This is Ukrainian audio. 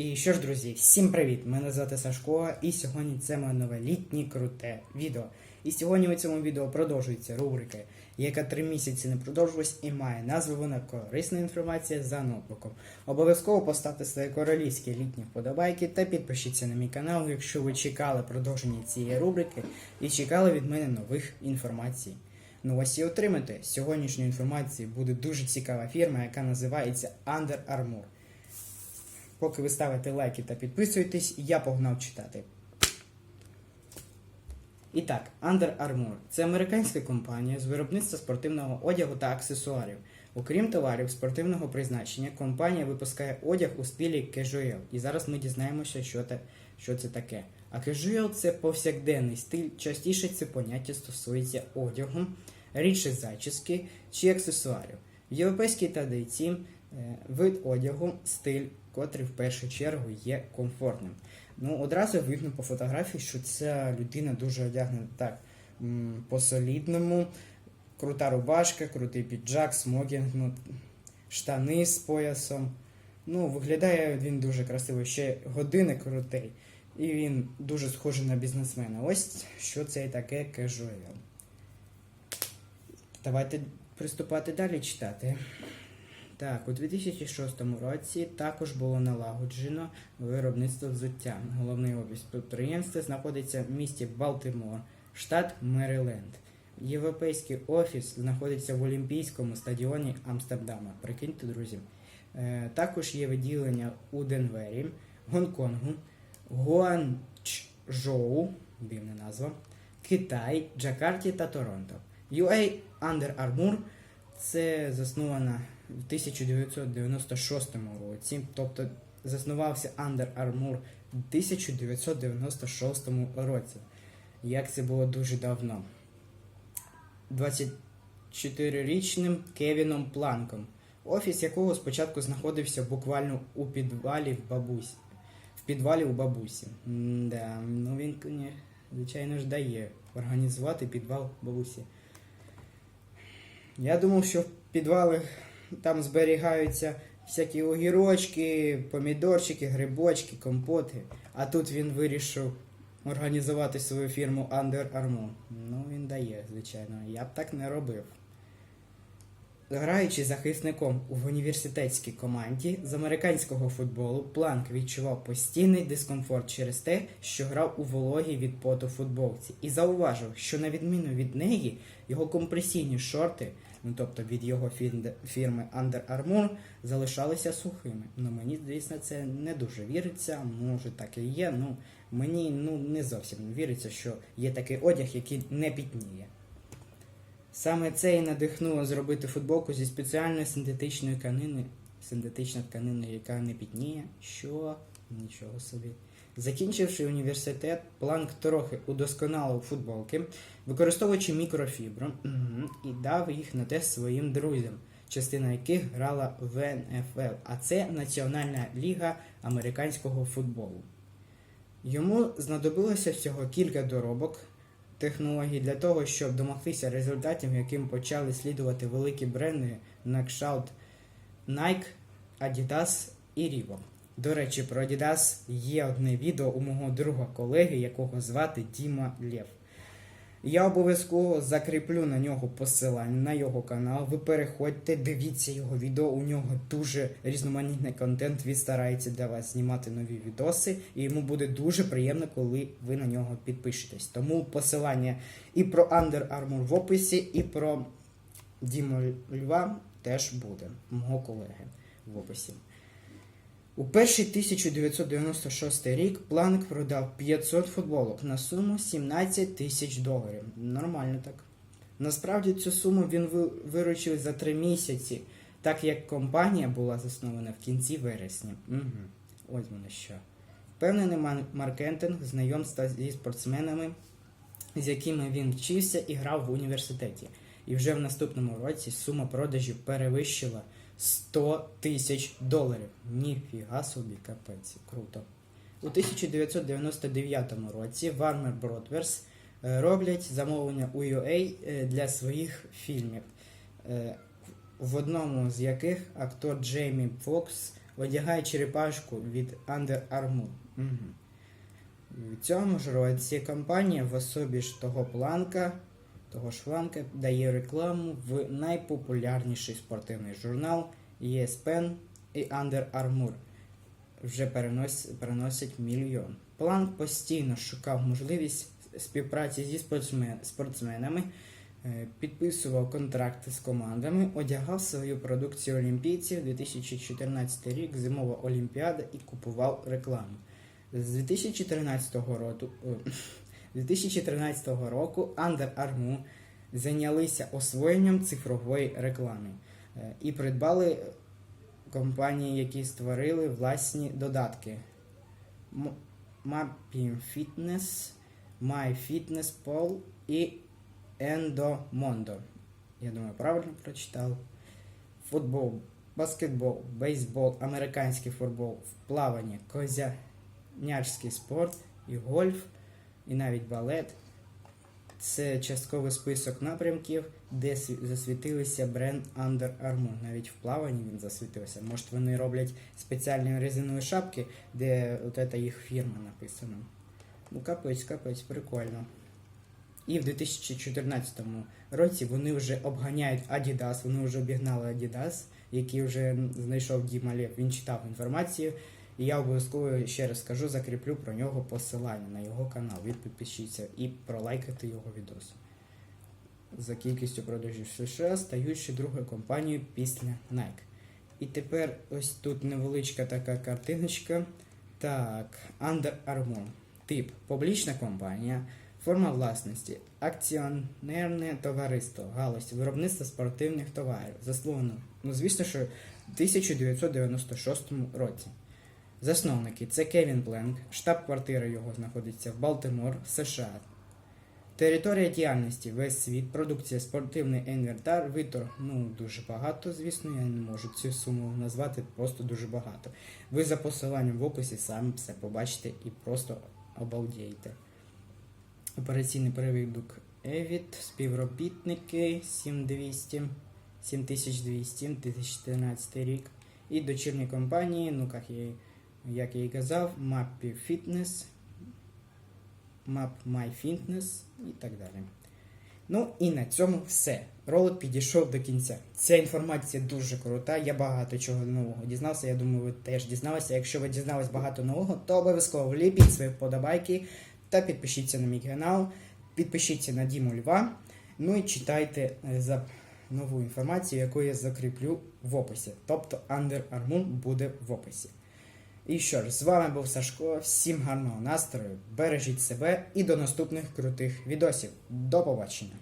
І що ж, друзі, всім привіт! Мене звати Сашко, і сьогодні це моє нове літнє круте відео. І сьогодні у цьому відео продовжується рубрика, яка три місяці не продовжилась і має назву вона корисна інформація за ноутбуком. Обов'язково поставте свої королівські літні вподобайки та підпишіться на мій канал, якщо ви чекали продовження цієї рубрики і чекали від мене нових інформацій. Ну ось і отримайте. З сьогоднішньої інформації буде дуже цікава фірма, яка називається Under Armour. Поки ви ставите лайки та підписуєтесь, я погнав читати. І так, Under Armour – це американська компанія з виробництва спортивного одягу та аксесуарів. Окрім товарів спортивного призначення, компанія випускає одяг у стилі casual. І зараз ми дізнаємося, що, те, що це таке. А casual – це повсякденний стиль, частіше це поняття стосується одягу, рідше зачіски чи аксесуарів. В європейській традиції вид одягу, стиль, котрий в першу чергу є комфортним. Ну, одразу видно по фотографії, що ця людина дуже одягнена так по-солідному. Крута рубашка, крутий піджак, смокінг, ну, штани з поясом. Ну, виглядає він дуже красиво. Ще години крутий. І він дуже схожий на бізнесмена. Ось що це таке кежуел. Давайте приступати далі читати. Так, у 2006 році також було налагоджено виробництво взуття. Головний офіс підприємства знаходиться в місті Балтимор, штат Мериленд. Європейський офіс знаходиться в Олімпійському стадіоні Амстердама. Прикиньте, друзі. Е, також є виділення у Денвері, Гонконгу, Гуанчжоу, дивна назва, Китай, Джакарті та Торонто. UA Under Armour це заснована в 1996 році, тобто заснувався Under Armour в 1996 році. Як це було дуже давно. 24-річним Кевіном Планком, офіс якого спочатку знаходився буквально у підвалі в бабусі. В підвалі у бабусі. Да, ну він, звичайно ж, дає організувати підвал бабусі. Я думав, що в підвалах там зберігаються всякі огірочки, помідорчики, грибочки, компоти. А тут він вирішив організувати свою фірму Under Armour. Ну, він дає, звичайно. Я б так не робив. Граючи захисником в університетській команді з американського футболу, Планк відчував постійний дискомфорт через те, що грав у вологій від поту футболці, і зауважив, що на відміну від неї, його компресійні шорти, ну тобто від його фірми Under Armour, залишалися сухими. Ну мені, звісно, це не дуже віриться, може так і є. Ну мені ну не зовсім віриться, що є такий одяг, який не пітніє. Саме це і надихнуло зробити футболку зі спеціальної синтетичної тканини, синтетична тканина, яка не пітніє. Що? Нічого собі. Закінчивши університет, Планк трохи удосконалив футболки, використовуючи мікрофібру, і дав їх на тест своїм друзям, частина яких грала в НФЛ, а це Національна ліга американського футболу. Йому знадобилося всього кілька доробок технологій для того, щоб домогтися результатів, яким почали слідувати великі бренди Nextshot, Nike, Adidas і Reebok. До речі, про Adidas є одне відео у мого друга колеги, якого звати Діма Лєв. Я обов'язково закріплю на нього посилання на його канал. Ви переходьте, дивіться його відео. У нього дуже різноманітний контент. Він старається для вас знімати нові відоси, і йому буде дуже приємно, коли ви на нього підпишетесь. Тому посилання і про Under Armour в описі, і про Діму Льва теж буде мого колеги в описі. У перший 1996 рік Планк продав 500 футболок на суму 17 тисяч доларів. Нормально так. Насправді цю суму він виручив за три місяці, так як компанія була заснована в кінці вересня. Угу. Ось воно що. Впевнений ман- маркетинг, знайомства зі спортсменами, з якими він вчився і грав в університеті. І вже в наступному році сума продажів перевищила 100 тисяч доларів. Ніфіга собі, капець, круто. У 1999 році Warner Brothers е, роблять замовлення у UA е, для своїх фільмів, е, в одному з яких актор Джеймі Фокс одягає черепашку від Under Armour. Угу. В цьому ж році компанія в особі ж того планка, того ж фланка дає рекламу в найпопулярніший спортивний журнал ESPN і Under Armour. Вже перенос, переносять мільйон. Планк постійно шукав можливість співпраці зі спортсменами, е, підписував контракти з командами, одягав свою продукцію олімпійців 2014 рік, зимова олімпіада і купував рекламу. З 2014 року, е, 2014 року Under Armour зайнялися освоєнням цифрової реклами е, і придбали компанії, які створили власні додатки. Mapping Fitness, MyFitnessPal і Endomondo. Я думаю, правильно прочитав. Футбол, баскетбол, бейсбол, американський футбол, плавання, козянячий спорт і гольф, і навіть балет. Це частковий список напрямків, де засвітилися бренд Under Armour. Навіть в плаванні він засвітився. Може, вони роблять спеціальні резинові шапки, де от ця їх фірма написана. Ну, капець, капець, прикольно. І в 2014 році вони вже обганяють Adidas, вони вже обігнали Adidas, який вже знайшов Діма Лєв. Він читав інформацію. І я обов'язково ще раз скажу, закріплю про нього посилання на його канал. Ви підпишіться і пролайкайте його відос. За кількістю продажів США стають ще другою компанією після Nike. І тепер ось тут невеличка така картиночка. Так, Under Armour. Тип публічна компанія, форма власності, акціонерне товариство, галузь, виробництво спортивних товарів. Засновано, ну звісно, що в 1996 році. Засновники це Кевін Бленк, штаб-квартира його знаходиться в Балтимор, США. Територія діяльності весь світ, продукція, спортивний інвентар, витор, ну дуже багато, звісно, я не можу цю суму назвати, просто дуже багато. Ви за посиланням в описі самі все побачите і просто обалдієте. Операційний перевідок Евіт, співробітники 7200, 7200, 2014 рік. І дочірні компанії, ну як я, як я і казав, Mappy Fitness, Map My Fitness і так далі. Ну і на цьому все. Ролик підійшов до кінця. Ця інформація дуже крута. Я багато чого нового дізнався. Я думаю, ви теж дізналися. Якщо ви дізнались багато нового, то обов'язково вліпіть свої вподобайки та підпишіться на мій канал, підпишіться на Діму Льва. Ну і читайте е, за нову інформацію, яку я закріплю в описі. Тобто Under Armour буде в описі. І що ж, з вами був Сашко. Всім гарного настрою, бережіть себе і до наступних крутих відосів. До побачення!